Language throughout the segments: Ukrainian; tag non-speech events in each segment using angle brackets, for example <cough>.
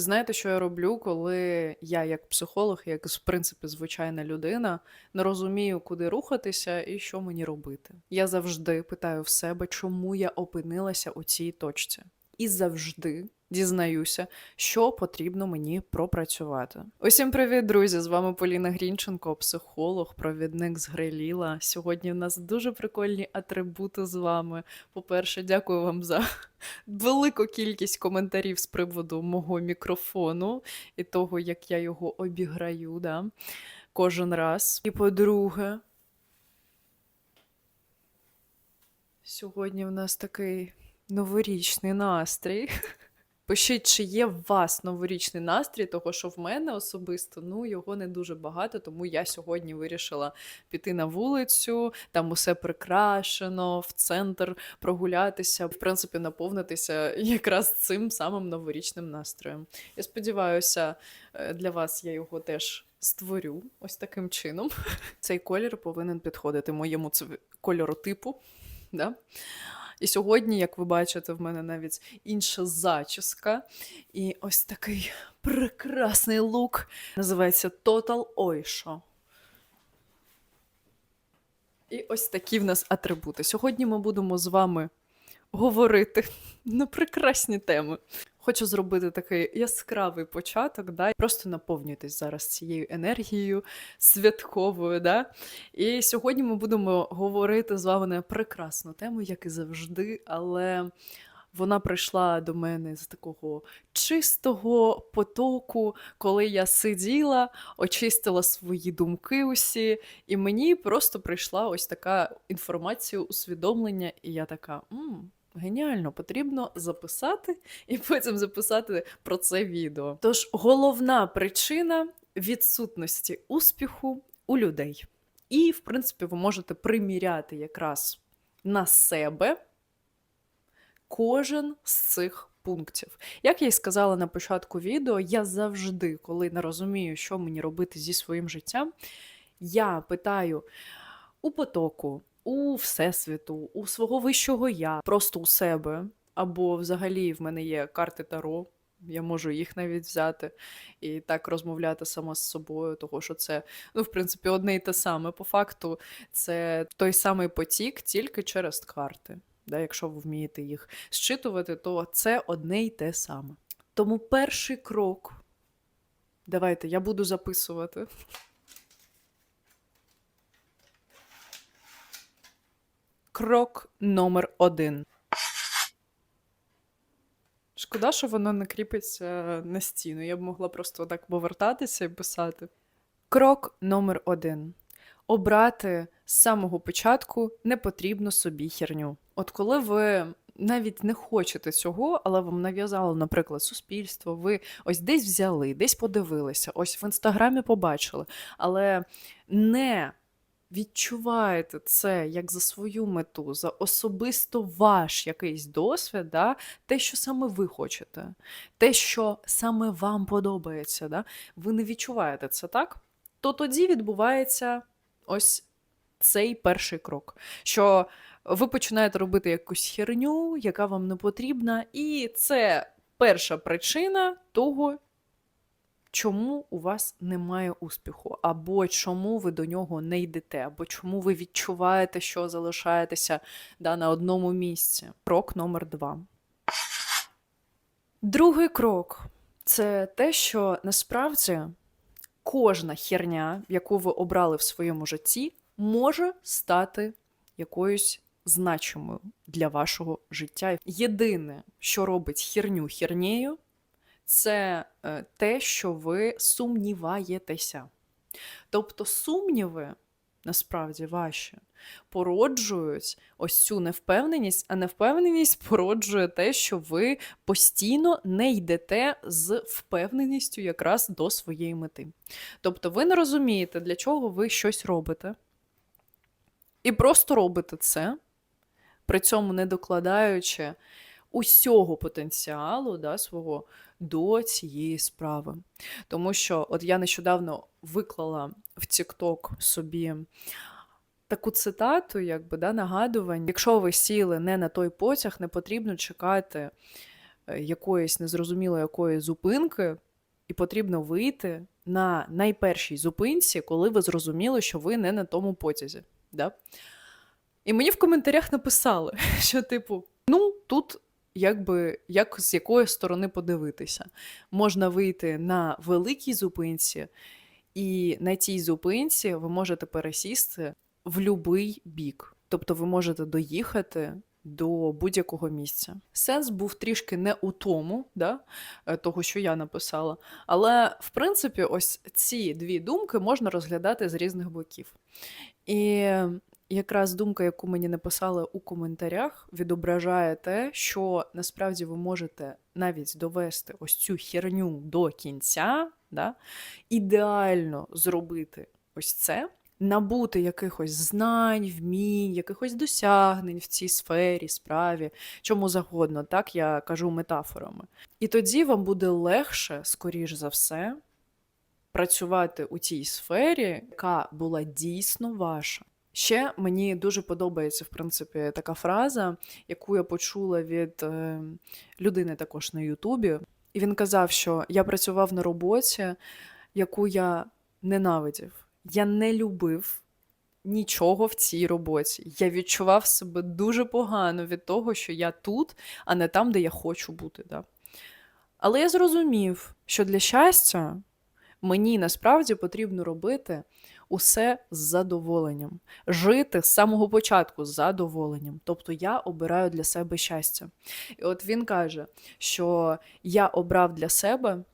Знаєте, що я роблю, коли я, як психолог, як в принципі звичайна людина, не розумію, куди рухатися і що мені робити. Я завжди питаю в себе, чому я опинилася у цій точці. І завжди дізнаюся, що потрібно мені пропрацювати. Усім привіт, друзі! З вами Поліна Грінченко, психолог, провідник з Греліла. Сьогодні в нас дуже прикольні атрибути з вами. По-перше, дякую вам за <laughs> велику кількість коментарів з приводу мого мікрофону і того, як я його обіграю, да? кожен раз. І по-друге, сьогодні в нас такий новорічний настрій. <laughs> Пишіть, чи є в вас новорічний настрій, того що в мене особисто ну його не дуже багато, тому я сьогодні вирішила піти на вулицю, там усе прикрашено, в центр прогулятися, в принципі, наповнитися якраз цим самим новорічним настроєм. Я сподіваюся, е, для вас я його теж створю ось таким чином. <laughs> Цей колір повинен підходити моєму кольоротипу. Да? І сьогодні, як ви бачите, в мене навіть інша зачіска. І ось такий прекрасний лук. Називається Total Oisho. І ось такі в нас атрибути. Сьогодні ми будемо з вами говорити <laughs> на прекрасні теми. Хочу зробити такий яскравий початок, да? просто наповнюйтесь зараз цією енергією святковою. Да? І сьогодні ми будемо говорити з вами на прекрасну тему, як і завжди, але вона прийшла до мене з такого чистого потоку, коли я сиділа, очистила свої думки усі, і мені просто прийшла ось така інформація, усвідомлення, і я така. м Геніально, потрібно записати і <laughs> потім записати про це відео. Тож головна причина відсутності успіху у людей. І, в принципі, ви можете приміряти якраз на себе кожен з цих пунктів. Як я й сказала на початку відео, я завжди, коли не розумію, що мені робити зі своїм життям, я питаю у потоку, у Всесвіту, у свого вищого я, просто у себе. Або взагалі в мене є карти Таро, я можу їх навіть взяти і так розмовляти сама з собою, того що це, ну, в принципі, одне і те саме. По факту, це той самий потік, тільки через карти. Да, Якщо ви вмієте їх зчитувати, то це одне й те саме. Тому перший крок. Давайте, я буду записувати. Крок номер один. Шкода, що воно не кріпиться на стіну. Я б могла просто так повертатися і писати. Крок номер один. Обрати з самого початку не потрібно собі херню. От коли ви навіть не хочете цього, але вам нав'язало, наприклад, суспільство, ви ось десь взяли, десь подивилися, ось в інстаграмі побачили, але не відчуваєте це як за свою мету, за особисто ваш якийсь досвід, да? те, що саме ви хочете, те, що саме вам подобається, да? ви не відчуваєте це так, то тоді відбувається ось цей перший крок. Що ви починаєте робити якусь херню, яка вам не потрібна, і це перша причина того, чому у вас немає успіху, або чому ви до нього не йдете, або чому ви відчуваєте, що залишаєтеся да, на одному місці. Крок номер два. Другий крок це те, що насправді кожна херня, яку ви обрали в своєму житті, може стати якоюсь значимою для вашого життя. Єдине, що робить херню хернею, це е, те, що ви сумніваєтеся. Тобто сумніви, насправді, ваші, породжують ось цю невпевненість, а невпевненість породжує те, що ви постійно не йдете з впевненістю якраз до своєї мети. Тобто ви не розумієте, для чого ви щось робите, і просто робите це, при цьому не докладаючи усього потенціалу да, свого до цієї справи. Тому що от я нещодавно виклала в TikTok собі таку цитату, якби да, нагадування: якщо ви сіли не на той потяг, не потрібно чекати е, якоїсь незрозуміло якої зупинки, і потрібно вийти на найпершій зупинці, коли ви зрозуміли, що ви не на тому потязі. Да? І мені в коментарях написали, <laughs> що, типу, ну, тут якби як з якої сторони подивитися. Можна вийти на великій зупинці, і на цій зупинці ви можете пересісти в будь-який бік. Тобто ви можете доїхати до будь-якого місця. Сенс був трішки не у тому, да, е, того, що я написала. Але, в принципі, ось ці дві думки можна розглядати з різних боків. І якраз думка, яку мені написали у коментарях, відображає те, що насправді ви можете навіть довести ось цю херню до кінця, да, ідеально зробити ось це, набути якихось знань, вмінь, якихось досягнень в цій сфері, справі, чому завгодно, так я кажу метафорами. І тоді вам буде легше, скоріш за все, працювати у цій сфері, яка була дійсно ваша. Ще мені дуже подобається, в принципі, така фраза, яку я почула від е, людини також на Ютубі. І він казав, що я працював на роботі, яку я ненавидів. Я не любив нічого в цій роботі. Я відчував себе дуже погано від того, що я тут, а не там, де я хочу бути. Да? Але я зрозумів, що для щастя мені насправді потрібно робити усе з задоволенням, жити з самого початку з задоволенням. Тобто я обираю для себе щастя. І от він каже, що я обрав для себе.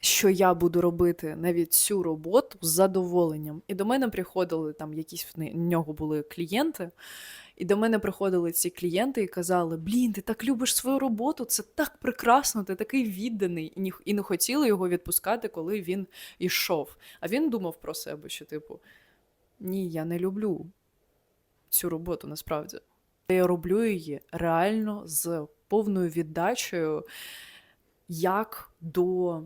Що я буду робити навіть цю роботу з задоволенням. І до мене приходили там якісь в нього були клієнти, і до мене приходили ці клієнти і казали: Блін, ти так любиш свою роботу, це так прекрасно, ти такий відданий. І не хотіли його відпускати, коли він йшов. А він думав про себе, що, типу, ні, я не люблю цю роботу насправді. Я роблю її реально з повною віддачею, як до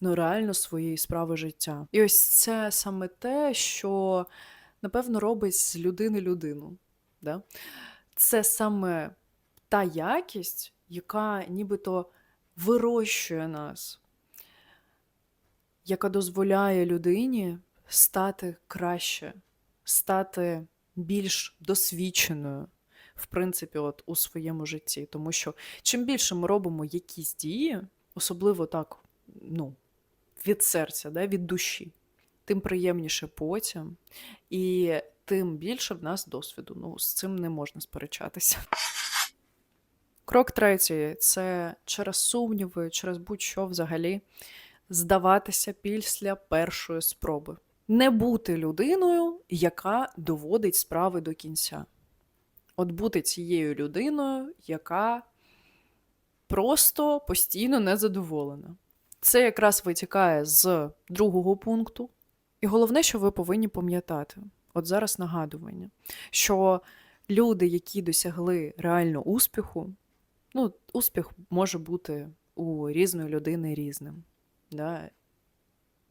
ну, реально своєї справи життя. І ось це саме те, що напевно робить з людини людину. Да? Це саме та якість, яка нібито вирощує нас, яка дозволяє людині стати краще, стати більш досвідченою, в принципі, от у своєму житті. Тому що чим більше ми робимо якісь дії, особливо так, ну, від серця, да, від душі, тим приємніше потім. І тим більше в нас досвіду. Ну, з цим не можна сперечатися. Крок третій це через сумніви, через будь-що взагалі здаватися після першої спроби. Не бути людиною, яка доводить справи до кінця. От бути цією людиною, яка просто постійно незадоволена. Це якраз витікає з другого пункту. І головне, що ви повинні пам'ятати: от зараз нагадування, що люди, які досягли реально успіху, ну, успіх може бути у різної людини різним. Да?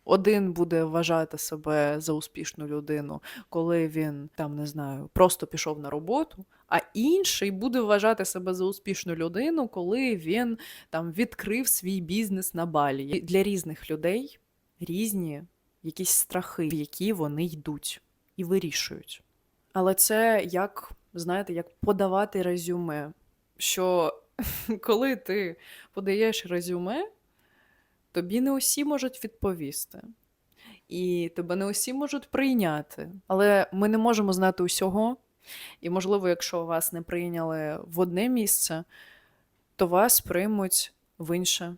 Один буде вважати себе за успішну людину, коли він там не знаю, просто пішов на роботу, а інший буде вважати себе за успішну людину, коли він там відкрив свій бізнес на балі. Для різних людей різні якісь страхи, в які вони йдуть і вирішують. Але це як, знаєте, як подавати резюме. Що <laughs> коли ти подаєш резюме, тобі не усі можуть відповісти. І тебе не усі можуть прийняти. Але ми не можемо знати усього. І, можливо, якщо вас не прийняли в одне місце, то вас приймуть в інше.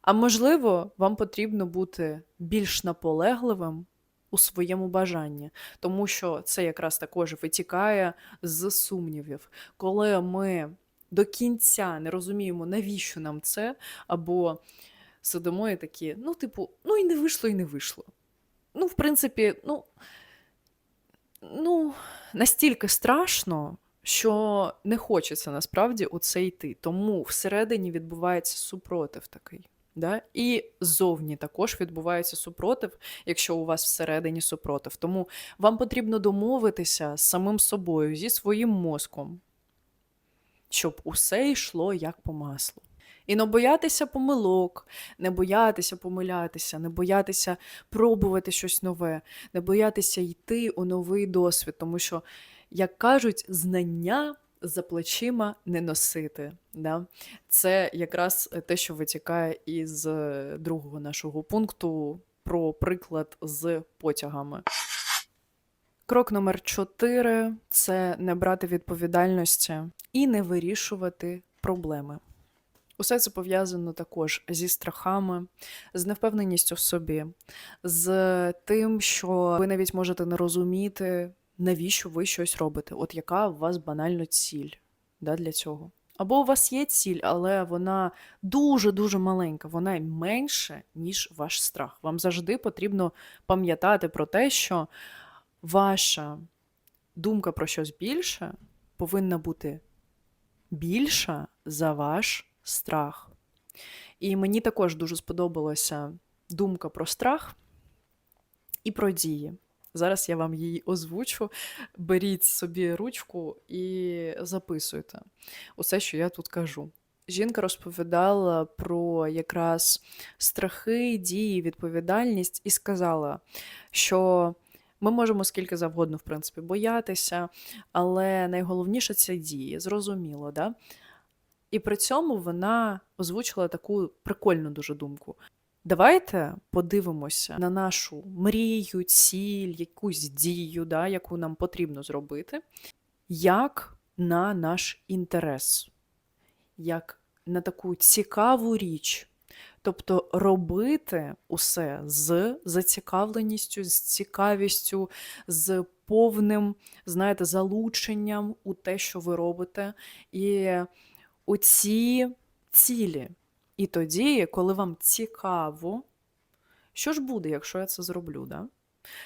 А можливо, вам потрібно бути більш наполегливим у своєму бажанні, тому що це якраз також витікає з сумнівів, коли ми до кінця не розуміємо, навіщо нам це, або сидимо і такі, ну, типу, ну і не вийшло, і не вийшло. Ну, в принципі, ну, ну, настільки страшно. Що не хочеться насправді у це йти. Тому всередині відбувається супротив такий. Да? І ззовні також відбувається супротив, якщо у вас всередині супротив. Тому вам потрібно домовитися з самим собою, зі своїм мозком, щоб усе йшло як по маслу. І не боятися помилок, не боятися помилятися, не боятися пробувати щось нове, не боятися йти у новий досвід, тому що, як кажуть, знання за плечима не носити. Да? Це якраз те, що витікає із е, другого нашого пункту про приклад з потягами. Крок номер 4 це не брати відповідальності і не вирішувати проблеми. Усе це пов'язано також зі страхами, з невпевненістю в собі, з тим, що ви навіть можете не розуміти, навіщо ви щось робите, от яка у вас банально ціль да, для цього. Або у вас є ціль, але вона дуже-дуже маленька, вона менше, ніж ваш страх. Вам завжди потрібно пам'ятати про те, що ваша думка про щось більше повинна бути більша за ваш страх. І мені також дуже сподобалася думка про страх і про дії. Зараз я вам її озвучу. Беріть собі ручку і записуйте усе, що я тут кажу. Жінка розповідала про якраз страхи, дії, відповідальність і сказала, що ми можемо скільки завгодно, в принципі, боятися, але найголовніше це дії, зрозуміло, да? І при цьому вона озвучила таку прикольну дуже думку. Давайте подивимося на нашу мрію, ціль, якусь дію, да, яку нам потрібно зробити, як на наш інтерес, як на таку цікаву річ. Тобто робити усе з зацікавленістю, з цікавістю, з повним, знаєте, залученням у те, що ви робите, і у ці цілі. І тоді, коли вам цікаво, що ж буде, якщо я це зроблю? Да?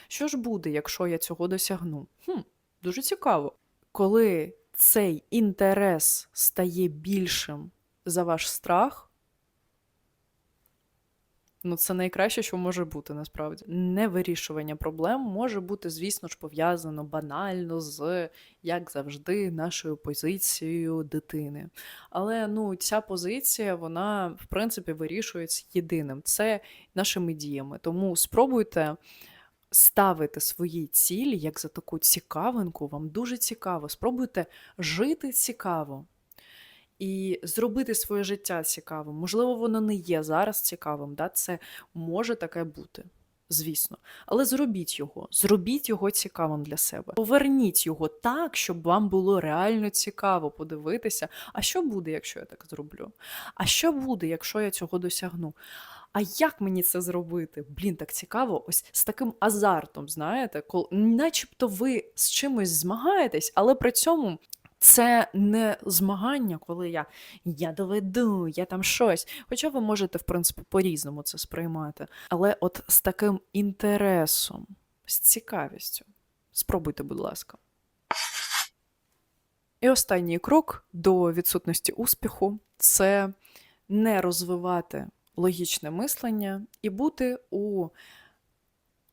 Що ж буде, якщо я цього досягну? Хм, Дуже цікаво. Коли цей інтерес стає більшим за ваш страх, Ну, це найкраще, що може бути насправді. Невирішування проблем може бути, звісно ж, пов'язано банально з, як завжди, нашою позицією дитини. Але ну, ця позиція, вона, в принципі, вирішується єдиним. Це нашими діями. Тому спробуйте. Ставити свої цілі як за таку цікавинку, вам дуже цікаво. Спробуйте жити цікаво і зробити своє життя цікавим. Можливо, воно не є зараз цікавим, да? це може таке бути. Звісно, але зробіть його, зробіть його цікавим для себе. Поверніть його так, щоб вам було реально цікаво подивитися, а що буде, якщо я так зроблю? А що буде, якщо я цього досягну? А як мені це зробити? Блін, так цікаво, ось з таким азартом, знаєте, коли начебто ви з чимось змагаєтесь, але при цьому це не змагання, коли я я доведу, я там щось. Хоча ви можете, в принципі, по-різному це сприймати. Але от з таким інтересом, з цікавістю. Спробуйте, будь ласка. І останній крок до відсутності успіху це не розвивати логічне мислення і бути у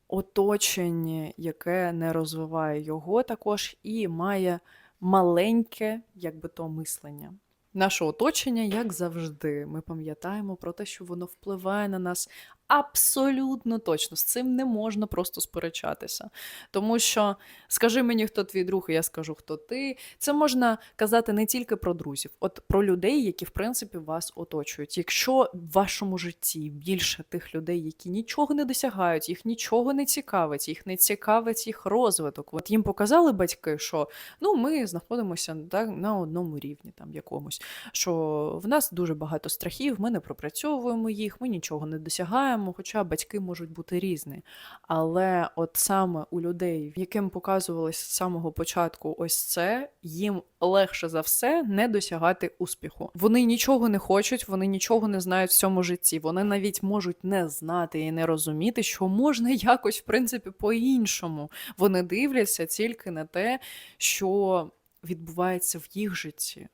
оточенні, яке не розвиває його також і має маленьке, якби то мислення. Наше оточення, як завжди, ми пам'ятаємо про те, що воно впливає на нас абсолютно точно. З цим не можна просто сперечатися. Тому що скажи мені, хто твій друг, і я скажу, хто ти. Це можна казати не тільки про друзів, от про людей, які, в принципі, вас оточують. Якщо в вашому житті більше тих людей, які нічого не досягають, їх нічого не цікавить, їх не цікавить їх розвиток. От їм показали батьки, що ну, ми знаходимося так, на одному рівні, там якомусь, що в нас дуже багато страхів, ми не пропрацьовуємо їх, ми нічого не досягаємо знаємо, хоча батьки можуть бути різні. Але от саме у людей, яким показувалось з самого початку ось це, їм легше за все не досягати успіху. Вони нічого не хочуть, вони нічого не знають в цьому житті. Вони навіть можуть не знати і не розуміти, що можна <laughs> якось, в принципі, по-іншому. Вони дивляться тільки на те, що відбувається в їх житті.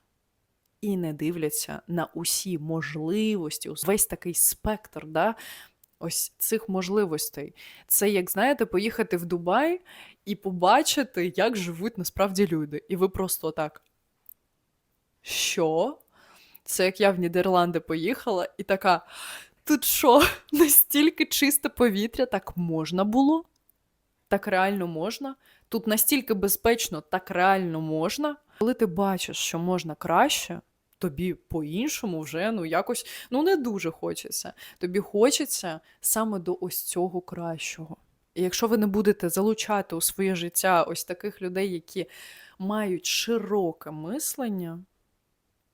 І не дивляться на усі можливості, весь такий спектр да, ось цих можливостей. Це, як знаєте, поїхати в Дубай і побачити, як живуть насправді люди. І ви просто так. що? Це як я в Нідерланди поїхала і така. Тут що, <laughs> настільки чисте повітря, так можна було? Так реально можна? Тут настільки безпечно, так реально можна. Коли ти бачиш, що можна краще, тобі по-іншому вже ну якось ну не дуже хочеться. Тобі хочеться саме до ось цього кращого. І якщо ви не будете залучати у своє життя ось таких людей, які мають широке мислення,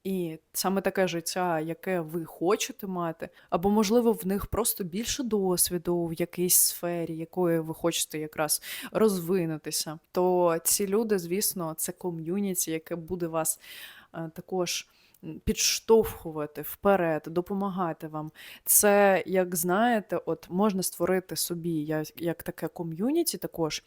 і саме таке життя, яке ви хочете мати, або, можливо, в них просто більше досвіду в якійсь сфері, якою ви хочете якраз розвинутися, то ці люди, звісно, це ком'юніті, яке буде вас е, також підштовхувати вперед, допомагати вам. Це, як знаєте, от можна створити собі як, як таке ком'юніті також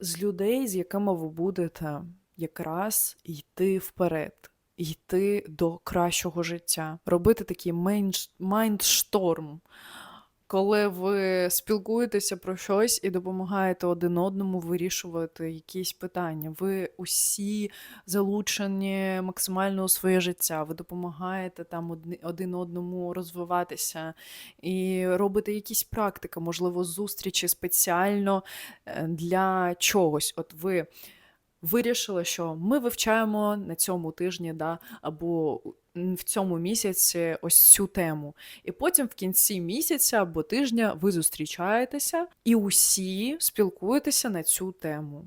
з людей, з якими ви будете якраз йти вперед, йти до кращого життя, робити такий майндшторм, коли ви спілкуєтеся про щось і допомагаєте один одному вирішувати якісь питання. Ви усі залучені максимально у своє життя. Ви допомагаєте там один одному розвиватися і робите якісь практики, можливо, зустрічі спеціально е, для чогось. От ви вирішили, що ми вивчаємо на цьому тижні, да, або в цьому місяці ось цю тему. І потім в кінці місяця або тижня ви зустрічаєтеся і усі спілкуєтеся на цю тему.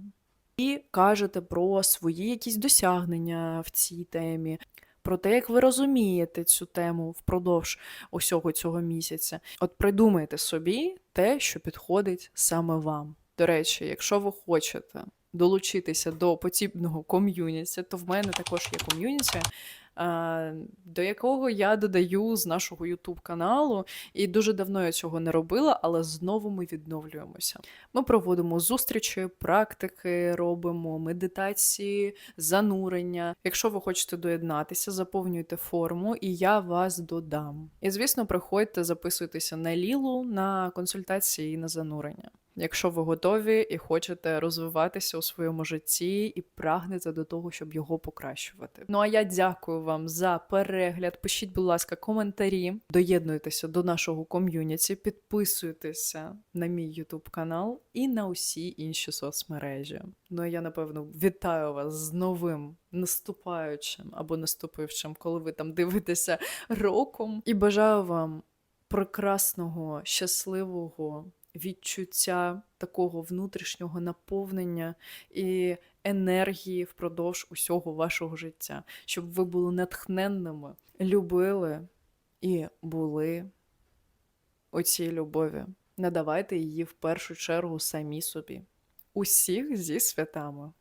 І кажете про свої якісь досягнення в цій темі. Про те, як ви розумієте цю тему впродовж усього цього місяця. От придумайте собі те, що підходить саме вам. До речі, якщо ви хочете долучитися до подібного ком'юніті, то в мене також є ком'юніті, е, до якого я додаю з нашого YouTube каналу. І дуже давно я цього не робила, але знову ми відновлюємося. Ми проводимо зустрічі, практики, робимо медитації, занурення. Якщо ви хочете доєднатися, заповнюйте форму, і я вас додам. І звісно, приходьте, записуйтеся на лілу на консультації і на занурення. Якщо ви готові і хочете розвиватися у своєму житті і прагнете до того, щоб його покращувати. Ну а я дякую вам за перегляд. Пишіть, будь ласка, коментарі, доєднуйтеся до нашого ком'юніті, підписуйтеся на мій YouTube канал і на усі інші соцмережі. Ну а я напевно вітаю вас з новим наступаючим або наступившим, коли ви там дивитеся роком, і бажаю вам прекрасного, щасливого відчуття такого внутрішнього наповнення і енергії впродовж усього вашого життя, щоб ви були натхненними, любили і були у цій любові. Надавайте її в першу чергу самі собі. Усіх зі святами.